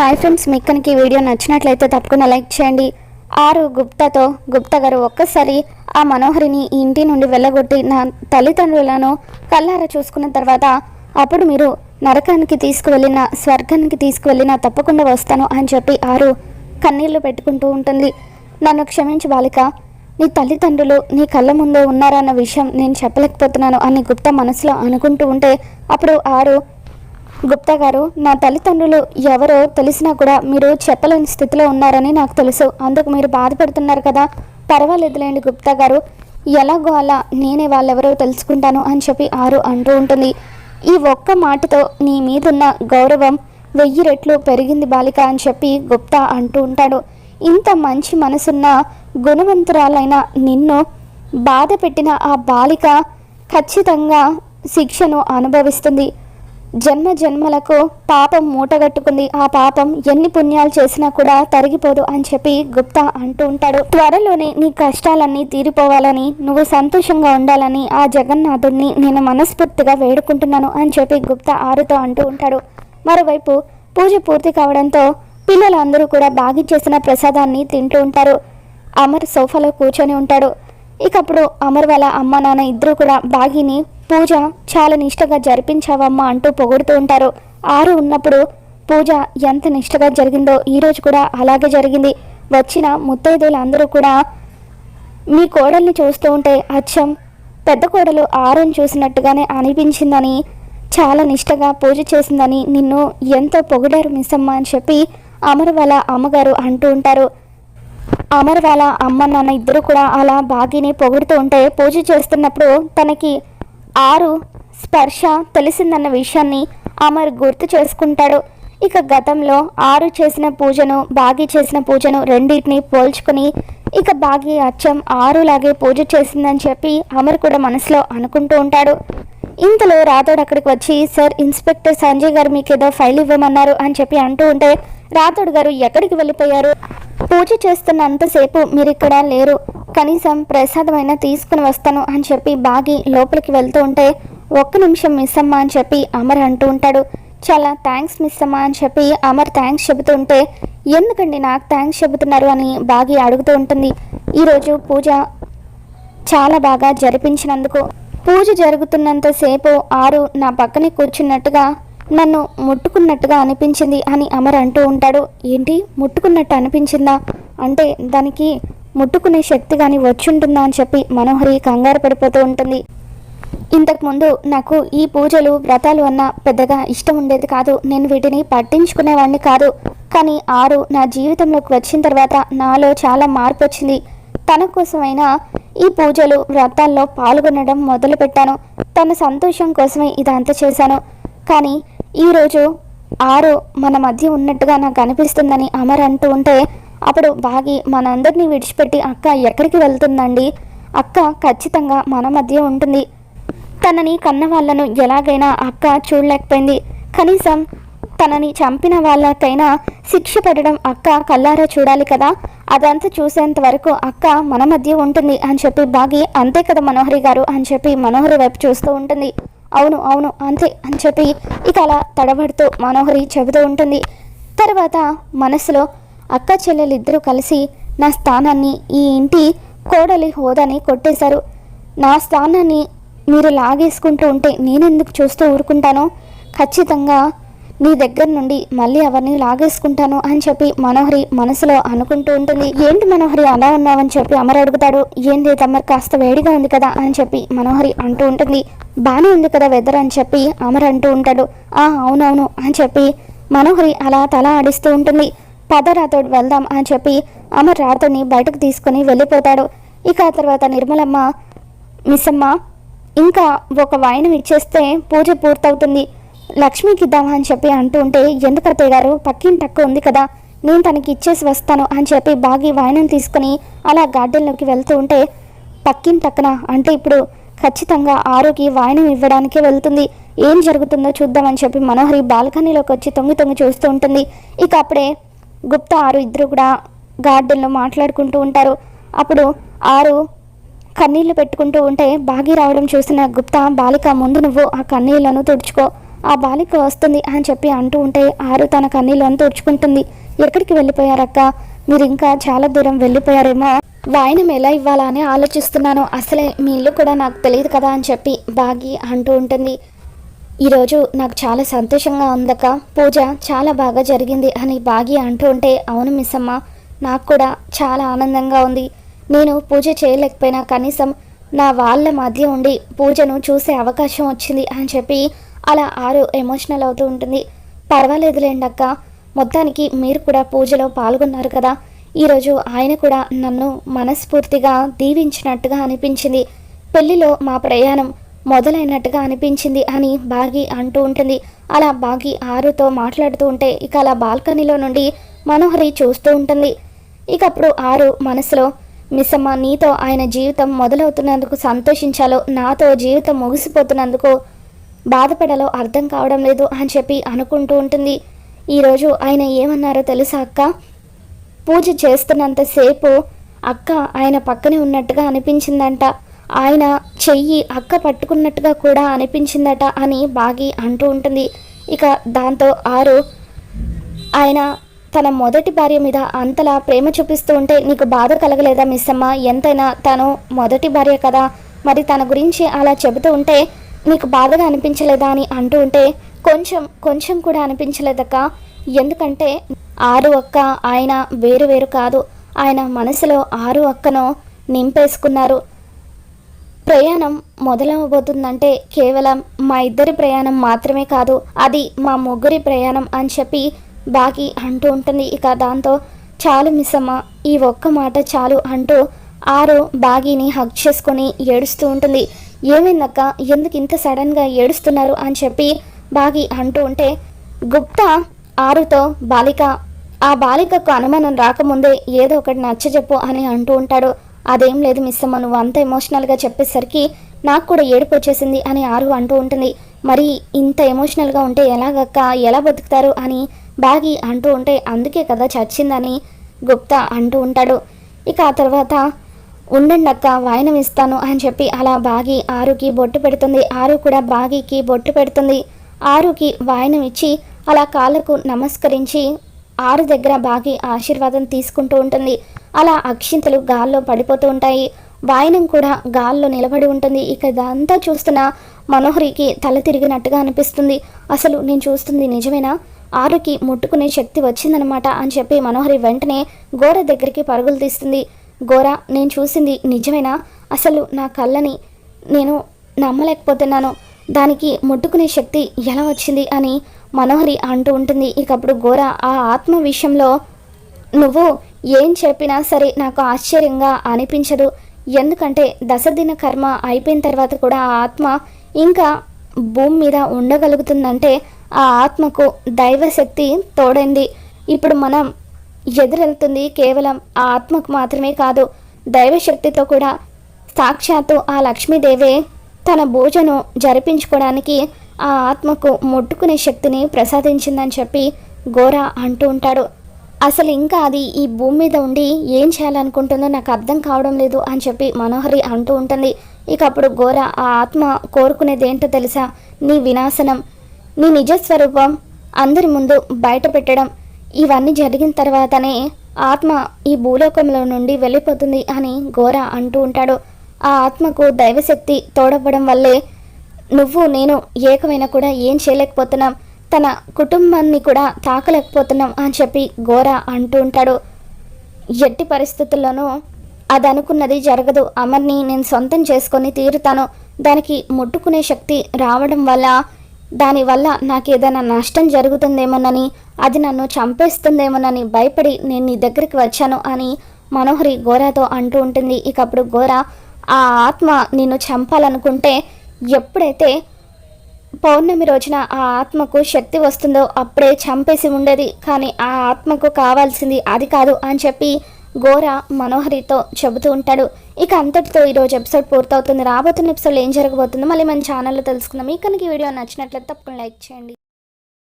Hi friends మీకు కనుక ఈ వీడియో నచ్చినట్లయితే తప్పకుండా లైక్ చేయండి. ఆరు గుప్తాతో గుప్తా గారు ఒక్కసారి ఆ మనోహరిని ఈ ఇంటి నుండి వెళ్ళగొట్టి నా తల్లిదండ్రులను కళ్ళారా చూసుకున్న తర్వాత అప్పుడు మీరు నరకానికి తీసుకువెళ్ళిన స్వర్గానికి తీసుకువెళ్ళినా తప్పకుండా వస్తాను అని చెప్పి ఆరు కన్నీళ్ళు పెట్టుకుంటూ ఉంటుంది. నన్ను క్షమించి బాలిక నీ తల్లిదండ్రులు నీ కళ్ళ ముందే ఉన్నారన్న విషయం నేను చెప్పలేకపోతున్నాను అని గుప్తా మనసులో అనుకుంటూ ఉంటే అప్పుడు ఆరు గుప్తా గారు నా తల్లిదండ్రులు ఎవరో తెలిసినా కూడా మీరు చెప్పలేని స్థితిలో ఉన్నారని నాకు తెలుసు. అందుకు మీరు బాధపడుతున్నారు కదా. పర్వాలేదులేండి గుప్తా గారు. ఎలాగో అలా నేనే వాళ్ళెవరో తెలుసుకుంటాను అని చెప్పి ఆరు అంటూ ఉంటుంది. ఈ ఒక్క మాటతో నీ మీదున్న గౌరవం వెయ్యి రెట్లు పెరిగింది బాలిక అని చెప్పి గుప్తా అంటూ ఉంటాడు. ఇంత మంచి మనసున్న గుణవంతురాలైన నిన్ను బాధ పెట్టిన ఆ బాలిక ఖచ్చితంగా శిక్షను అనుభవిస్తుంది. జన్మ జన్మలకు పాపం మూటగట్టుకుంది. ఆ పాపం ఎన్ని పుణ్యాలు చేసినా కూడా తరిగిపోదు అని చెప్పి గుప్తా అంటూ ఉంటాడు. త్వరలోనే నీ కష్టాలన్నీ తీరిపోవాలని నువ్వు సంతోషంగా ఉండాలని ఆ జగన్నాథుడిని నేను మనస్ఫూర్తిగా వేడుకుంటున్నాను అని చెప్పి గుప్తా ఆరుతో అంటూ ఉంటాడు. మరోవైపు పూజ పూర్తి కావడంతో పిల్లలందరూ కూడా బాగి చేసిన ప్రసాదాన్ని తింటూ ఉంటారు. అమర్ సోఫాలో కూర్చొని ఉంటాడు. ఇక అప్పుడు అమర్ వాళ్ళ అమ్మ నాన్న ఇద్దరు కూడా బాగిని పూజ చాలా నిష్టగా జరిపించావమ్మా అంటూ పొగుడుతూ ఉంటారు. ఆరు ఉన్నప్పుడు పూజ ఎంత నిష్టగా జరిగిందో ఈరోజు కూడా అలాగే జరిగింది. వచ్చిన ముత్తైదులు అందరూ కూడా మీ కోడల్ని చూస్తూ ఉంటే అచ్చం పెద్ద కోడలు ఆరుని చూసినట్టుగానే అనిపించిందని చాలా నిష్టగా పూజ చేసిందని నిన్ను ఎంతో పొగిడారు మిస్సమ్మ అని చెప్పి అమర్ వాళ్ళ అమ్మగారు అంటూ ఉంటారు. అమర్ వాళ్ళ అమ్మ నాన్న ఇద్దరు కూడా అలా బాగిని పొగుడుతూ ఉంటే పూజ చేస్తున్నప్పుడు తనకి ఆరు స్పర్శ తెలిసిందన్న విషయాన్ని అమర్ గుర్తు చేసుకుంటాడు. ఇక గతంలో ఆరు చేసిన పూజను బాగి చేసిన పూజను రెండింటిని పోల్చుకుని ఇక బాగి అచ్చం ఆరులాగే పూజ చేసిందని చెప్పి అమర్ కూడా మనసులో అనుకుంటూ ఉంటాడు. ఇంతలో రాథోడ్ అక్కడికి వచ్చి సార్ ఇన్స్పెక్టర్ సంజయ్ గారు మీకు ఏదో ఫైల్ ఇవ్వమన్నారు అని చెప్పి అంటూ ఉంటే రాథోడ్ గారు ఎక్కడికి వెళ్ళిపోయారు? పూజ చేస్తున్నంతసేపు మీరు ఇక్కడ లేరు. కనీసం ప్రసాదమైనా తీసుకుని వస్తాను అని చెప్పి బాగి లోపలికి వెళ్తూ ఉంటే ఒక్క నిమిషం మిస్ అమ్మా అని చెప్పి అమర్ అంటూ ఉంటాడు. చాలా థ్యాంక్స్ మిస్ అమ్మా అని చెప్పి అమర్ థ్యాంక్స్ చెబుతూ ఉంటే ఎందుకండి నాకు థ్యాంక్స్ చెబుతున్నారు అని బాగి అడుగుతూ ఉంటుంది. ఈరోజు పూజ చాలా బాగా జరిపించినందుకు. పూజ జరుగుతున్నంతసేపు ఆరు నా పక్కనే కూర్చున్నట్టుగా నన్ను ముట్టుకున్నట్టుగా అనిపించింది అని అమర్ అంటూ ఉంటాడు. ఏంటి? ముట్టుకున్నట్టు అనిపించిందా? అంటే దానికి ముట్టుకునే శక్తి కానీ వచ్చుంటుందా అని చెప్పి మనోహరి కంగారు పడిపోతూ ఉంటుంది. ఇంతకుముందు నాకు ఈ పూజలు వ్రతాలు అన్న పెద్దగా ఇష్టం ఉండేది కాదు. నేను వీటిని పట్టించుకునేవాడిని కాదు. కానీ ఆరు నా జీవితంలోకి వచ్చిన తర్వాత నాలో చాలా మార్పు వచ్చింది. తన కోసమైనా ఈ పూజలు వ్రతాల్లో పాల్గొనడం మొదలుపెట్టాను. తన సంతోషం కోసమే ఇదంతా చేశాను. కానీ ఈరోజు ఆరు మన మధ్య ఉన్నట్టుగా నాకు అనిపిస్తుందని అమర్ అంటూ ఉంటే అప్పుడు బాగి మనందరినీ విడిచిపెట్టి అక్క ఎక్కడికి వెళ్తుందండి? అక్క ఖచ్చితంగా మన మధ్య ఉంటుంది. తనని కన్న వాళ్ళను ఎలాగైనా అక్క చూడలేకపోయింది. కనీసం తనని చంపిన వాళ్ళకైనా శిక్ష పడడం అక్క కల్లారా చూడాలి కదా? అదంతా చూసేంత వరకు అక్క మన మధ్య ఉంటుంది అని చెప్పి బాగి అంతే కదా మనోహరి గారు అని చెప్పి మనోహరి వైపు చూస్తూ ఉంటుంది. అవును అవును అంతే అని చెప్పి ఇక అలా తడబడుతూ మనోహరి చెబుతూ ఉంటుంది. తర్వాత మనసులో అక్క చెల్లెలిద్దరూ కలిసి నా స్థానాన్ని ఈ ఇంటి కోడలి హోదాని కొట్టేశారు. నా స్థానాన్ని మీరు లాగేసుకుంటూ ఉంటే నేనెందుకు చూస్తూ ఊరుకుంటాను? ఖచ్చితంగా నీ దగ్గర నుండి మళ్ళీ ఎవరిని లాగేసుకుంటాను అని చెప్పి మనోహరి మనసులో అనుకుంటూ ఉంటుంది. ఏంటి మనోహరి అలా ఉన్నావని చెప్పి అమర్ అడుగుతాడు. ఏంది తమరు కాస్త వేడిగా ఉంది కదా అని చెప్పి మనోహరి అంటూ ఉంటుంది. బాగానే ఉంది కదా వెదర్ అని చెప్పి అమర్ అంటూ ఉంటాడు. ఆ అవునవును అని చెప్పి మనోహరి అలా తల ఆడిస్తూ ఉంటుంది. పద రాతోడు వెళ్దాం అని చెప్పి అమర్ రాతోని బయటకు తీసుకొని వెళ్ళిపోతాడు. ఇక ఆ తర్వాత నిర్మలమ్మ మిస్సమ్మ ఇంకా ఒక వాయినం ఇచ్చేస్తే పూజ పూర్తవుతుంది. లక్ష్మికి ఇద్దామా అని చెప్పి అంటూ ఉంటే ఎందుకు అత్తయ్య గారు పక్కింటి ఉంది కదా నేను తనకి ఇచ్చేసి వస్తాను అని చెప్పి బాగి వాయినం తీసుకుని అలా గార్డెన్లోకి వెళ్తూ ఉంటే పక్కింటి టక్కన అంటే ఇప్పుడు ఖచ్చితంగా ఆరోకి వాయినం ఇవ్వడానికి వెళ్తుంది. ఏం జరుగుతుందో చూద్దామని చెప్పి మనోహరి బాల్కనీలోకి వచ్చి తొంగి తొంగి చూస్తూ ఉంటుంది. ఇక అప్పుడే గుప్తా ఆరు ఇద్దరు కూడా గార్డెన్లో మాట్లాడుకుంటూ ఉంటారు. అప్పుడు ఆరు కన్నీళ్ళు పెట్టుకుంటూ ఉంటే బాగి రావడం చూసిన గుప్తా బాలిక ముందు నువ్వు ఆ కన్నీళ్ళను తుడుచుకో. ఆ బాలిక వస్తుంది అని చెప్పి అంటూ ఉంటే ఆరు తన కన్నీళ్ళను తుడుచుకుంటుంది. ఎక్కడికి వెళ్ళిపోయారక్క? మీరు ఇంకా చాలా దూరం వెళ్ళిపోయారేమో. వాయినం ఎలా ఇవ్వాలా అని ఆలోచిస్తున్నాను. అసలే మీ ఇల్లు కూడా నాకు తెలియదు కదా అని చెప్పి బాగి అంటూ ఉంటుంది. ఈరోజు నాకు చాలా సంతోషంగా ఉందక్క. పూజ చాలా బాగా జరిగింది అని బాగి అంటూ ఉంటే అవును మిస్ అమ్మ నాకు కూడా చాలా ఆనందంగా ఉంది. నేను పూజ చేయలేకపోయినా కనీసం నా వాళ్ళ మధ్య ఉండి పూజను చూసే అవకాశం వచ్చింది అని చెప్పి అలా ఆరు ఎమోషనల్ అవుతూ ఉంటుంది. పర్వాలేదులేండి అక్క. మొత్తానికి మీరు కూడా పూజలో పాల్గొన్నారు కదా. ఈరోజు ఆయన కూడా నన్ను మనస్ఫూర్తిగా దీవించినట్టుగా అనిపించింది. పెళ్ళిలో మా ప్రయాణం మొదలైనట్టుగా అనిపించింది అని బాగి అంటూ ఉంటుంది. అలా బాగి ఆరుతో మాట్లాడుతూ ఉంటే ఇక అలా బాల్కనీలో నుండి మనోహరి చూస్తూ ఉంటుంది. ఇక అప్పుడు ఆరు మనసులో మిస్సమ్మ నీతో ఆయన జీవితం మొదలవుతున్నందుకు సంతోషించాలో నాతో జీవితం ముగిసిపోతున్నందుకు బాధపడాలో అర్థం కావడం లేదు అని చెప్పి అనుకుంటూ ఉంటుంది. ఈరోజు ఆయన ఏమన్నారో తెలుసా అక్క? పూజ చేస్తున్నంతసేపు అక్క ఆయన పక్కనే ఉన్నట్టుగా అనిపించిందంట. ఆయన చెయ్యి అక్క పట్టుకున్నట్టుగా కూడా అనిపించిందట అని బాగి అంటూ ఉంటుంది. ఇక దాంతో ఆరు ఆయన తన మొదటి భార్య మీద అంతలా ప్రేమ చూపిస్తూ ఉంటే నీకు బాధ కలగలేదా మిస్ అమ్మ ఎంతైనా తను మొదటి భార్య కదా. మరి తన గురించి అలా చెబుతూ ఉంటే నీకు బాధగా అనిపించలేదా అని అంటూ ఉంటే కొంచెం కొంచెం కూడా అనిపించలేదక్క. ఎందుకంటే ఆరు అక్క ఆయన వేరు వేరు కాదు. ఆయన మనసులో ఆరు అక్కను నింపేసుకున్నారు. ప్రయాణం మొదలవబోతుందంటే కేవలం మా ఇద్దరి ప్రయాణం మాత్రమే కాదు అది మా ముగ్గురి ప్రయాణం అని చెప్పి బాగి అంటూ ఉంటుంది. ఇక దాంతో చాలు మిస్సమ్మ ఈ ఒక్క మాట చాలు అంటూ ఆరు బాగీని హక్ చేసుకొని ఏడుస్తూ ఉంటుంది. ఏమైందక్క? ఎందుకు ఇంత సడన్గా ఏడుస్తున్నారు అని చెప్పి బాగి అంటూ ఉంటే గుప్తా ఆరుతో బాలిక ఆ బాలికకు అనుమానం రాకముందే ఏదో ఒకటి నచ్చజెప్పు అని అంటూ ఉంటాడు. అదేం లేదు మిస్ అమ్మ నువ్వు అంత ఎమోషనల్గా చెప్పేసరికి నాకు కూడా ఏడుపు వచ్చేసింది అని ఆరు అంటూ ఉంటుంది. మరి ఇంత ఎమోషనల్గా ఉంటే ఎలాగక్క ఎలా బతుకుతారు అని బాగి అంటూ ఉంటే అందుకే కదా చచ్చిందని గుప్తా అంటూ ఉంటాడు. ఇక ఆ తర్వాత ఉండండి అక్క వాయనం ఇస్తాను అని చెప్పి అలా బాగి ఆరుకి బొట్టు పెడుతుంది. ఆరు కూడా బాగికి బొట్టు పెడుతుంది. ఆరుకి వాయనం ఇచ్చి అలా కాళ్ళకు నమస్కరించి ఆరు దగ్గర బాగి ఆశీర్వాదం తీసుకుంటూ ఉంటుంది. అలా అక్షింతలు గాల్లో పడిపోతూ ఉంటాయి. వాయనం కూడా గాల్లో నిలబడి ఉంటుంది. ఇక ఇదంతా చూస్తున్న మనోహరికి తల తిరిగినట్టుగా అనిపిస్తుంది. అసలు నేను చూస్తుంది నిజమేనా? ఆరుకి ముట్టుకునే శక్తి వచ్చిందనమాట అని చెప్పి మనోహరి వెంటనే గోర దగ్గరికి పరుగులు తీస్తుంది. గోర నేను చూసింది నిజమేనా? అసలు నా కళ్ళని నేను నమ్మలేకపోతున్నాను. దానికి ముట్టుకునే శక్తి ఎలా వచ్చింది అని మనోహరి అంటూ ఉంటుంది. ఇకప్పుడు ఘోర ఆ ఆత్మ విషయంలో నువ్వు ఏం చెప్పినా సరే నాకు ఆశ్చర్యంగా అనిపించదు. ఎందుకంటే దశదిన కర్మ అయిపోయిన తర్వాత కూడా ఆ ఆత్మ ఇంకా భూమి మీద ఉండగలుగుతుందంటే ఆ ఆత్మకు దైవశక్తి తోడైంది. ఇప్పుడు మనం ఎదురెళ్తుంది కేవలం ఆ ఆత్మకు మాత్రమే కాదు దైవశక్తితో కూడా. సాక్షాత్తు ఆ లక్ష్మీదేవే తన పూజను జరిపించుకోవడానికి ఆ ఆత్మకు ముట్టుకునే శక్తిని ప్రసాదించిందని చెప్పి గోర అంటూ ఉంటాడు. అసలు ఇంకా అది ఈ భూమి మీద ఉండి ఏం చేయాలనుకుంటుందో నాకు అర్థం కావడం లేదు అని చెప్పి మనోహరి అంటూ ఉంటుంది. ఇక అప్పుడు గోర ఆ ఆత్మ కోరుకునేది ఏంటో తెలుసా? నీ వినాశనం నీ నిజస్వరూపం అందరి ముందు బయట పెట్టడం. ఇవన్నీ జరిగిన తర్వాతనే ఆత్మ ఈ భూలోకంలో నుండి వెళ్ళిపోతుంది అని గోర అంటూ ఉంటాడు. ఆ ఆత్మకు దైవశక్తి తోడవ్వడం వల్లే నువ్వు నేను ఏకమైనా కూడా ఏం చేయలేకపోతున్నాం. తన కుటుంబాన్ని కూడా తాకలేకపోతున్నాం అని చెప్పి గోర అంటూ ఉంటాడు. ఎట్టి పరిస్థితుల్లోనూ అది అనుకున్నది జరగదు. అమర్ని నేను సొంతం చేసుకొని తీరుతాను. దానికి ముట్టుకునే శక్తి రావడం వల్ల దానివల్ల నాకు ఏదైనా నష్టం జరుగుతుందేమోనని అది నన్ను చంపేస్తుందేమోనని భయపడి నేను నీ దగ్గరికి వచ్చాను అని మనోహరి గోరాతో అంటూ ఉంటుంది. ఇకప్పుడు గోరా గోర ఆ ఆత్మ నిన్ను చంపాలనుకుంటే ఎప్పుడైతే పౌర్ణమి రోజున ఆ ఆత్మకు శక్తి వస్తుందో అప్పుడే చంపేసి ఉండేది. కానీ ఆ ఆత్మకు కావాల్సింది అది కాదు అని చెప్పి గోర మనోహరితో చెబుతూ ఉంటాడు. ఇక అంతటితో ఈరోజు ఎపిసోడ్ పూర్తవుతుంది. రాబోతున్న ఎపిసోడ్ ఏం జరగబోతుందో మళ్ళీ మన ఛానల్లో తెలుసుకుందాం. ఈ కనుక ఈ వీడియో నచ్చినట్లయితే తప్పకుండా లైక్ చేయండి.